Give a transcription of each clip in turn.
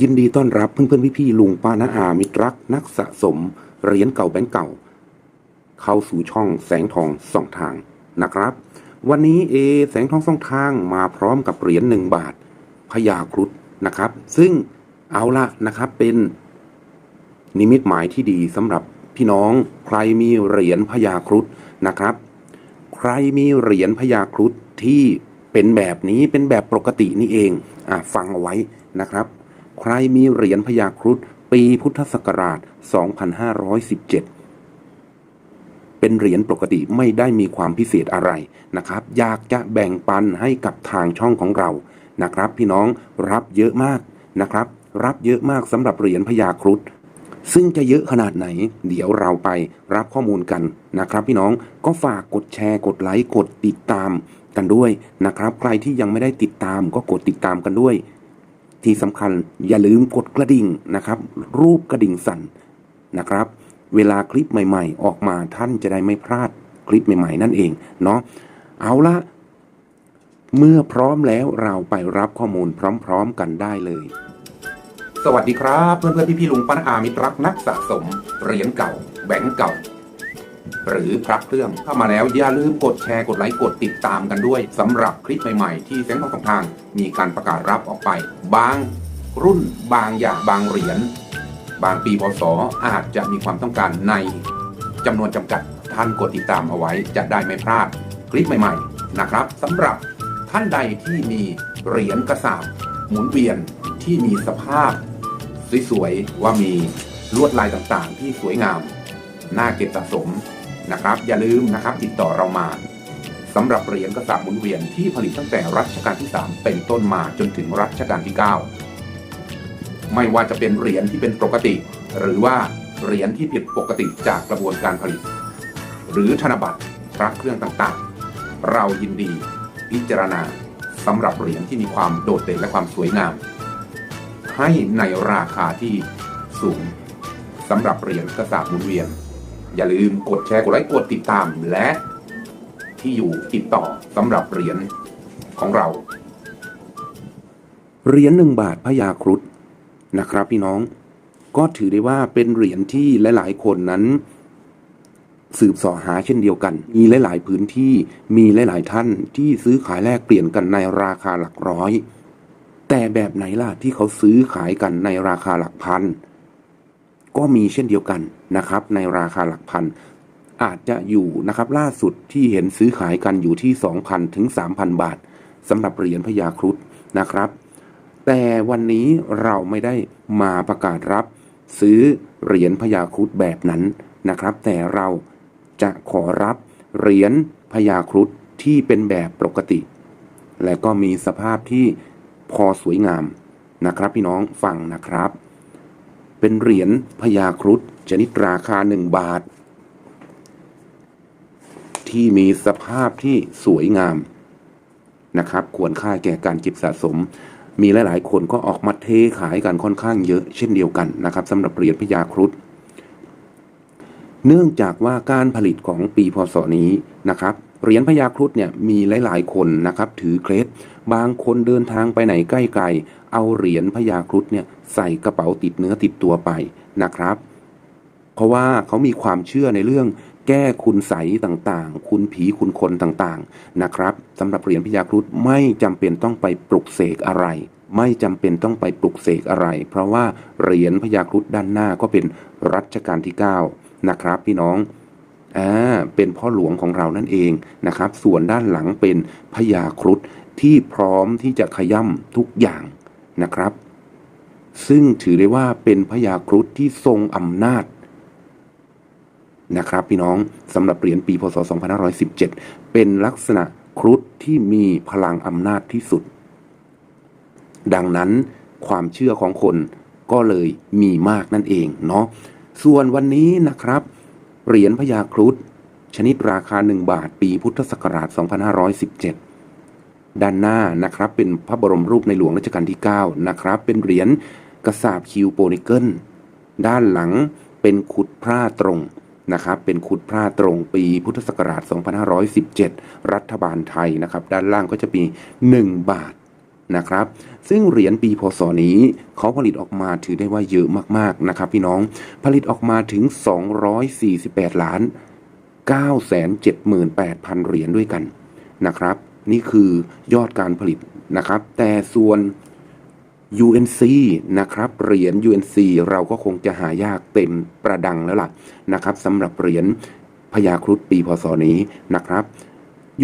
ยินดีต้อนรับเพื่อนๆพี่ๆลุงป้าน้าอามิตรรักนักสะสมเหรียญเก่าแบงก์เก่า เข้าสู่ช่องแสงทองสองทางนะครับ วันนี้เอแสงทองสองทางมาพร้อมกับเหรียญหนึ่งบาทพญาครุฑนะครับ ซึ่งเอาละนะครับเป็นนิมิตหมายที่ดีสำหรับพี่น้องใครมีเหรียญพญาครุฑนะครับ ใครมีเหรียญพญาครุฑที่เป็นแบบนี้เป็นแบบปกตินี่เองอะฟังเอาไว้นะครับ ใครมีเหรียญพญาครุฑปีพุทธศักราช 2517 เป็นเหรียญปกติไม่ได้มีความพิเศษอะไรนะครับ อยากจะแบ่งปันให้กับทางช่องของเรานะครับ พี่น้องรับเยอะมากนะครับ รับเยอะมากสำหรับเหรียญพญาครุฑซึ่งจะเยอะขนาดไหน เดี๋ยวเราไปรับข้อมูลกันนะครับ พี่น้องก็ฝากกดแชร์กดไลค์กดติดตามกันด้วยนะครับ ใครที่ยังไม่ได้ติดตามก็กดติดตามกันด้วย ที่สำคัญอย่าลืมกดกระดิ่งนะครับ รูปกระดิ่งสั่นนะครับ เวลาคลิปใหม่ ๆ ออกมาท่านจะได้ไม่พลาดคลิปใหม่ ๆ นั่นเองเนาะเอาละเมื่อพร้อมแล้วเราไปรับข้อมูลพร้อม ๆ กันได้เลย สวัสดีครับ เพื่อนๆพี่ๆลุงป้าอามิตรรักนักสะสมเหรียญเก่าแบงก์เก่า หรือพระเครื่องเข้ามาแล้วอย่าลืมกดแชร์กดไลค์กดติดตามกันด้วยสำหรับคลิปใหม่ๆ ที่แสงทองสองทางมีการประกาศรับออกไป บางรุ่นบางอย่างบางเหรียญบางปีพศอาจจะมีความต้องการในจำนวนจำกัดท่านกดติดตามเอาไว้จะได้ไม่พลาดคลิปใหม่ๆนะครับสำหรับท่านใดที่มีเหรียญกระสาบหมุนเวียนที่มีสภาพสวยๆว่ามีลวดลายต่างๆ ที่สวยงาม น่าเก็บสะสม นะครับ อย่าลืมนะครับติดต่อเรามาสำหรับเหรียญกระสาบหมุนเวียนที่ผลิตตั้งแต่รัชกาลที่ 3 เป็นต้นมาจนถึงรัชกาลที่ 9 ไม่ว่าจะเป็นเหรียญที่เป็นปกติ หรือว่าเหรียญที่ผิดปกติจากกระบวนการผลิต หรือธนบัตรพระเครื่องต่างๆ เรายินดีพิจารณาสำหรับเหรียญที่มีความโดดเด่นและความสวยงาม ให้ในราคาที่สูงสำหรับเหรียญกระสาบหมุนเวียน อย่าลืมกดแชร์กดไลค์กดติดตามและที่อยู่ติดต่อสำหรับเหรียญของเรา เหรียญหนึ่งบาทพญาครุฑนะครับพี่น้อง ก็ถือได้ว่าเป็นเหรียญที่หลายๆ คนนั้น สืบสอหาเช่นเดียวกัน มีหลาย ๆ พื้นที่มีหลาย ๆ ท่านที่ซื้อขายแลกเปลี่ยนกันในราคาหลักร้อย แต่แบบไหนล่ะที่เขาซื้อขายกันในราคาหลักพัน ก็มีเช่นเดียวกันนะครับ ในราคาหลักพัน อาจจะอยู่นะครับล่าสุดที่เห็นซื้อขายกันอยู่ที่ 2,000 ถึง 3,000 บาทสำหรับเหรียญพญาครุฑนะครับ แต่วันนี้เราไม่ได้มาประกาศรับ ซื้อเหรียญพญาครุฑแบบนั้นนะครับ แต่เราจะขอรับเหรียญพญาครุฑที่เป็นแบบปกติ และก็มีสภาพที่พอสวยงามนะครับ พี่น้องฟังนะครับ เป็นเหรียญพญาครุฑชนิดราคาหนึ่งบาท ที่มีสภาพที่สวยงามนะครับ ควรค่าแก่การเก็บสะสม มีหลายๆ คนก็ออกมาเทขายกันค่อนข้างเยอะเช่นเดียวกันนะครับสำหรับเหรียญพญาครุฑเนื่องจากว่าการผลิตของปีพศนี้นะครับ เหรียญพญาครุฑเนี่ยมีหลายๆคนนะครับถือเคล็ดบางคนเดินทางไปไหนใกล้ไกลเอาเหรียญพญาครุฑเนี่ยใส่กระเป๋าติดเนื้อติดตัวไปนะครับ เพราะว่าเขามีความเชื่อในเรื่องแก้คุณใสต่างๆ คุณผีคุณคนต่างๆนะครับสำหรับเหรียญพญาครุฑไม่จำเป็นต้องไปปลุกเสกอะไร ไม่จำเป็นต้องไปปลุกเสกอะไร เพราะว่าเหรียญพญาครุฑด้านหน้าก็เป็นรัชกาลที่ 9 นะครับพี่น้อง อ่าเป็นพ่อหลวงของเรานั่นเองนะครับ ส่วนด้านหลังเป็นพญาครุฑที่พร้อมที่จะขย่ำทุกอย่างนะครับ ซึ่งถือได้ว่าเป็นพญาครุฑที่ทรงอำนาจนะครับ พี่น้องสำหรับเหรียญปีพศ 2517 เป็นลักษณะครุฑที่มีพลังอำนาจที่สุด ดังนั้นความเชื่อของคนก็เลยมีมากนั่นเองเนาะส่วนวันนี้นะครับ เหรียญพญาครุฑชนิดราคา 1 บาทปีพุทธศักราช 2517 ด้านหน้านะครับเป็นพระบรมรูปในหลวงรัชกาลที่ 9 นะครับ เป็นเหรียญกระสาบคิวโปนิเกิล ด้านหลังเป็นขุดพร่าตรงนะครับ เป็นขุดพร่าตรงปีพุทธศักราช 2517 รัฐบาลไทยนะครับ ด้านล่างก็จะมี 1 บาท นะครับ ซึ่งเหรียญปีพศนี้เขาผลิตออกมาถือได้ว่าเยอะมากๆนะครับพี่น้องผลิตออกมาถึง 248 ล้าน 978,000 เหรียญด้วยกันนะครับ นี่คือยอดการผลิตนะครับ แต่ส่วน UNC นะครับเหรียญ UNC เราก็คงจะหายากเต็มประดังแล้วล่ะนะครับสำหรับเหรียญพญาครุฑปีพศนี้นะครับ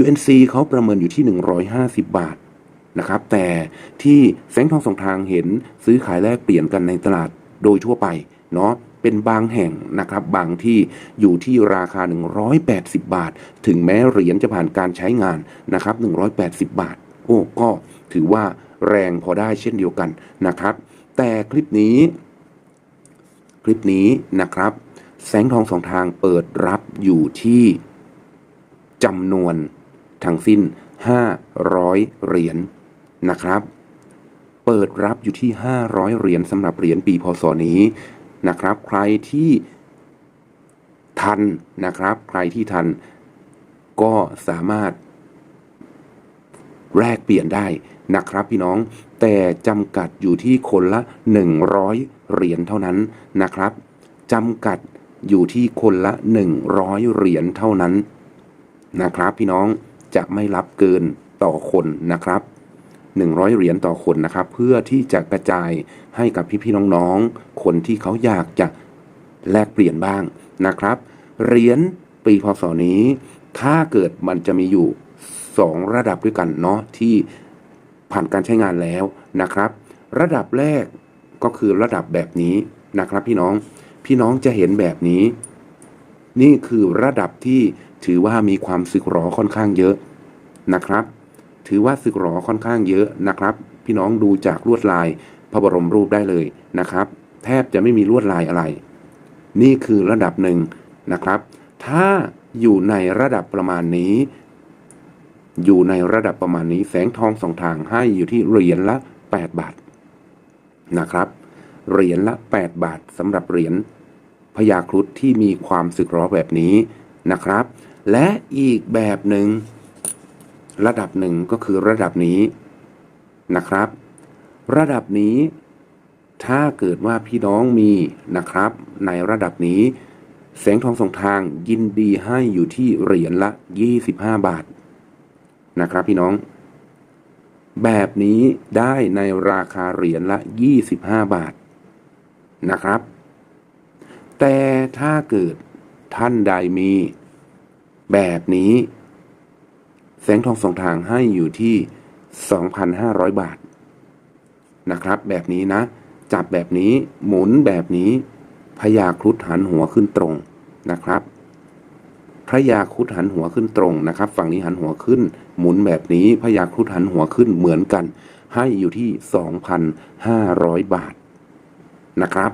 UNC เขาประเมินอยู่ที่ 150 บาท นะครับ แต่ที่แสงทองสองทางเห็นซื้อขายแลกเปลี่ยนกันในตลาดโดยทั่วไปเนาะเป็นบางแห่งนะครับ บางที่อยู่ที่ราคา 180 บาท ถึงแม้เหรียญจะผ่านการใช้งานนะครับ 180 บาท โอ้ก็ถือว่าแรงพอได้เช่นเดียวกันนะครับ แต่คลิปนี้ คลิปนี้นะครับ แสงทองสองทางเปิดรับอยู่ที่จำนวนทั้งสิ้น 500 เหรียญ นะครับ เปิดรับอยู่ที่ 500 เหรียญสำหรับเหรียญปีพศนี้นะครับ ใครที่ทันนะครับ ใครที่ทันก็สามารถ แลกเปลี่ยนได้นะครับพี่น้องแต่จำกัดอยู่ที่คนละ 100 เหรียญเท่านั้นนะครับจำกัดอยู่ที่คนละ 100 เหรียญเท่านั้นนะครับ พี่น้องจะไม่รับเกินต่อคนนะครับ 100 เหรียญต่อคนนะครับ เพื่อที่จะกระจายให้กับพี่ๆน้องๆ คนที่เขาอยากจะแลกเปลี่ยนบ้างนะครับ เหรียญปีพศนี้ ถ้าเกิดมันจะมีอยู่ 2 ระดับด้วยกันเนาะที่ผ่านการใช้งานแล้วนะครับ ระดับแรกก็คือระดับแบบนี้นะครับ พี่น้องพี่น้องจะเห็นแบบนี้ นี่คือระดับที่ถือว่ามีความสึกหรอค่อนข้างเยอะนะครับ ถือว่าสึกหรอค่อนข้างเยอะนะครับ พี่น้องดูจากลวดลายพระบรมรูปได้เลยนะครับ แทบจะไม่มีลวดลายอะไร นี่คือระดับหนึ่งนะครับ ถ้าอยู่ในระดับประมาณนี้ อยู่ในระดับประมาณนี้ แสงทองสองทางให้อยู่ที่เหรียญละ 8 บาทนะครับ เหรียญละ 8 บาทสำหรับเหรียญพญาครุฑที่มีความสึกหรอแบบนี้นะครับ และอีกแบบหนึ่ง ระดับหนึ่งก็คือระดับนี้นะครับ ระดับนี้ ถ้าเกิดว่าพี่น้องมีนะครับ ในระดับนี้ แสงทองสองทางยินดีให้อยู่ที่เหรียญละ 25 บาท นะครับพี่น้อง แบบนี้ได้ในราคาเหรียญละ 25 บาทนะครับ แต่ถ้าเกิดท่านใดมี แบบนี้ แสงทองสองทางให้อยู่ที่ 2,500 บาท นะครับ แบบนี้นะ จับแบบนี้หมุนแบบนี้พญาครุฑหันหัวขึ้นตรงนะครับพระยาครุฑหันหัวขึ้นตรงนะครับ ฝั่งนี้หันหัวขึ้น หมุนแบบนี้พญาครุฑหันหัวขึ้นเหมือนกัน ให้อยู่ที่ 2,500 บาทนะครับ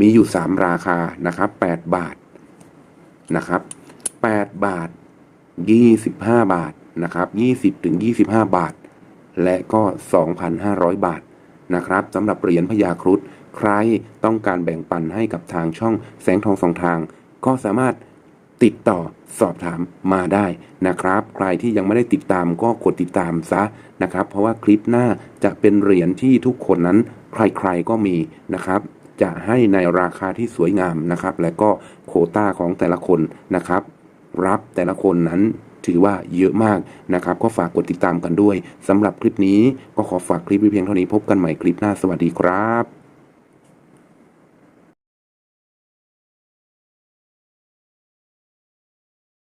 มีอยู่ 3 ราคานะครับ 8 บาทนะครับ 8 บาท 25 บาทนะครับ20ถึง25 บาท และก็ 2,500 บาทนะครับสำหรับเหรียญพญาครุฑใครต้องการแบ่งปันให้กับทางช่องแสงทองสองทาง ก็สามารถติดต่อสอบถามมาได้นะครับ ใครที่ยังไม่ได้ติดตามก็กดติดตามซะนะครับ เพราะว่าคลิปหน้าจะเป็นเหรียญที่ทุกคนนั้นใครๆก็มีนะครับ จะให้ในราคาที่สวยงามนะครับ และก็โคต้าของแต่ละคนนะครับ รับแต่ละคนนั้นถือว่าเยอะมากนะครับ ก็ฝากกดติดตามกันด้วยสำหรับคลิปนี้ก็ขอฝากคลิปไว้เพียงเท่านี้พบกันใหม่คลิปหน้าสวัสดีครับ